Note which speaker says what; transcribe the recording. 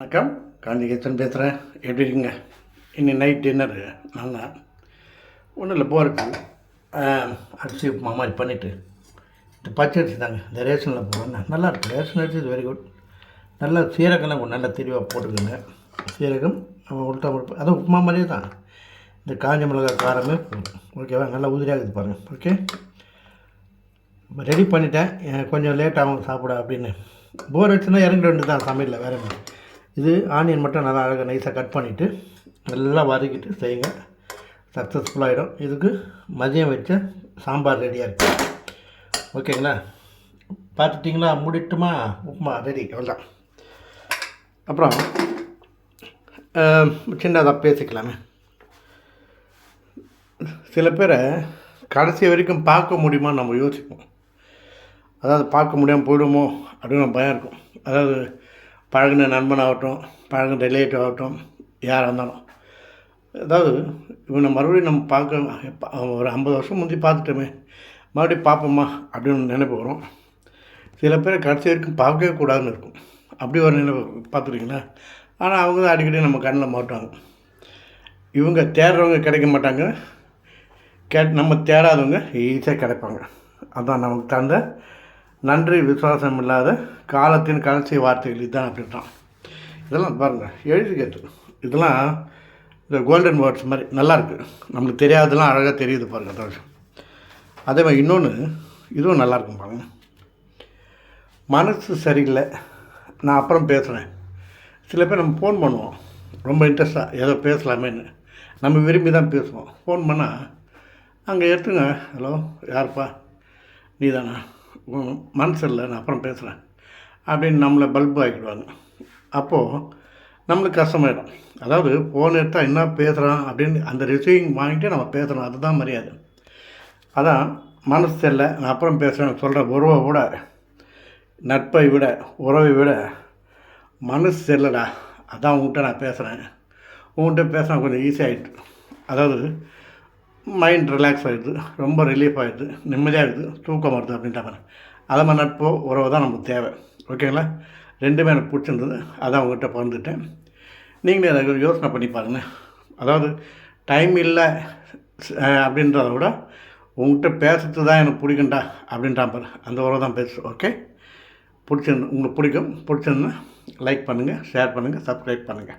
Speaker 1: வணக்கம். காந்திகேசன் பேசுகிறேன் எப்படி இருக்குங்க? இன்னி நைட் டின்னரு நல்லா. ஒன்றும் இல்லை போருக்கு அரிசி உப்புமா மாதிரி பண்ணிவிட்டு இந்த பச்சை அரிசி தாங்க. இந்த ரேஷனில் போடுவேன் நல்லா இருக்குது ரேஷன் அரிசி இஸ் வெரி குட் நல்லா சீரகம்லாம் கொஞ்சம் நல்லா தெளிவாக போட்டுக்கோங்க. சீரகம் உளுத்தா பருப்பு அதுவும் உப்புமா மாதிரியே தான். இந்த காஞ்ச மிளகாய் காரமே ஓகேவா நல்லா உதிரியாகுது இருக்குது பாருங்கள் ஓகே ரெடி பண்ணிட்டேன். கொஞ்சம் லேட் ஆகும் சாப்பிட அப்படின்னு. போர் வச்சுன்னா இறங்க வேண்டியது தான் சமையலில். வேறு என்ன? இது ஆனியன் மட்டும் நல்லா அழகாக நைஸாக கட் பண்ணிவிட்டு நல்லா வதக்கிட்டு செய்யுங்க. சக்ஸஸ்ஃபுல்லாகிடும் இதுக்கு மதியம் வச்ச சாம்பார் ரெடியாக இருக்குது ஓகேங்களா பார்த்துட்டிங்களா? முடிட்டுமா? உப்புமா ரெடி அவ்வளோதான் அப்புறம் சின்னதாக பேசிக்கலாமே. சில பேரை கடைசி வரைக்கும் பார்க்க முடியுமா நம்ம யோசிப்போம். அதாவது பார்க்க முடியாமல் போயிடுமோ அப்படின்னு பயம் இருக்கும். அதாவது பழகின நண்பனாகட்டும் பழகின ரிலேட்டிவ் ஆகட்டும் யாராக இருந்தாலும். அதாவது இவனை மறுபடியும் நம்ம பார்க்க ஒரு ஐம்பது வருஷம் முந்தி பார்த்துட்டோமே மறுபடியும் பார்ப்போமா அப்படின்னு நினைப்பு வரும் சில பேர் கடைசி வரைக்கும் பார்க்கவே கூடாதுன்னு இருக்கும். அப்படி ஒரு நினைவு பார்த்துருக்கீங்களா? ஆனால் அவங்க தான் அடிக்கடி நம்ம கண்ணில் மாட்டுவாங்க. இவங்க தேடுறவங்க கிடைக்க மாட்டாங்க. கேட் நம்ம தேடாதவங்க ஈஸியாக கிடைப்பாங்க. அதான் நமக்கு தந்த நன்றி விசுவாசம் இல்லாத காலத்தின் கடைசி வார்த்தைகள் இதுதான் அப்படின்றான். இதெல்லாம் பாருங்கள் எழுதி கேட்டு இதெல்லாம் இந்த கோல்டன் வேர்ட்ஸ் மாதிரி நல்லாயிருக்கு நம்மளுக்கு தெரியாததெல்லாம் அழகாக தெரியுது பாருங்கள் அந்த அதே மாதிரி இன்னொன்று இதுவும் நல்லாயிருக்கும் பாருங்கள் மனசு சரியில்லை நான் அப்புறம் பேசுகிறேன் சில பேர் நம்ம ஃபோன் பண்ணுவோம். ரொம்ப இன்ட்ரெஸ்ட்டாக ஏதோ பேசலாமேன்னு. நம்ம விரும்பி தான் பேசுவோம். ஃபோன் பண்ணால் அங்கே எடுத்துங்க. ஹலோ யாருப்பா? நீ தானா மனசு இல்லை நான் அப்புறம் பேசுகிறேன் அப்படின்னு நம்மளை பல்பு ஆக்கிடுவாங்க. அப்போது நம்மளுக்கு கஷ்டமாயிடும். அதாவது ஃபோன் எடுத்தால் என்ன பேசுகிறான் அப்படின்னு அந்த ரிசீவிங் வாங்கிட்டு நம்ம பேசுகிறோம் அதுதான் மரியாதை. அதான் மனசு சரியில்லை நான் அப்புறம் பேசுகிறேன் சொல்கிற உறவை விட நட்பை விட உறவை விட மனசு சரியில்லடா அதான் உங்கள்கிட்ட நான் பேசுகிறேன் உங்கள்கிட்ட பேசினா கொஞ்சம் ஈஸியாகிட்டு அதாவது மைண்ட் ரிலாக்ஸ் ஆகிடுது ரொம்ப ரிலீஃப் ஆகிடுது நிம்மதியாக இருக்குது. தூக்கம் வருது அப்படின்ற மாதிரி. அதை மாதிரி நட்போ உறவு தான் நமக்கு தேவை. ஓகேங்களா ரெண்டுமே எனக்கு பிடிச்சிருந்தது. அதான் உங்கள்கிட்ட பகிர்ந்துட்டேன். நீங்களே அதை யோசனை பண்ணி பாருங்கள் அதாவது டைம் இல்லை அப்படின்றத விட உங்கள்கிட்ட பேசுறது தான் எனக்கு பிடிக்கும்டா அப்படின்றா பாரு அந்த உறவு தான் பேசு ஓகே பிடிச்சிருந்து உங்களுக்கு பிடிக்கும். பிடிச்சிருந்தா லைக் பண்ணுங்கள் ஷேர் பண்ணுங்கள் சப்ஸ்கிரைப் பண்ணுங்கள்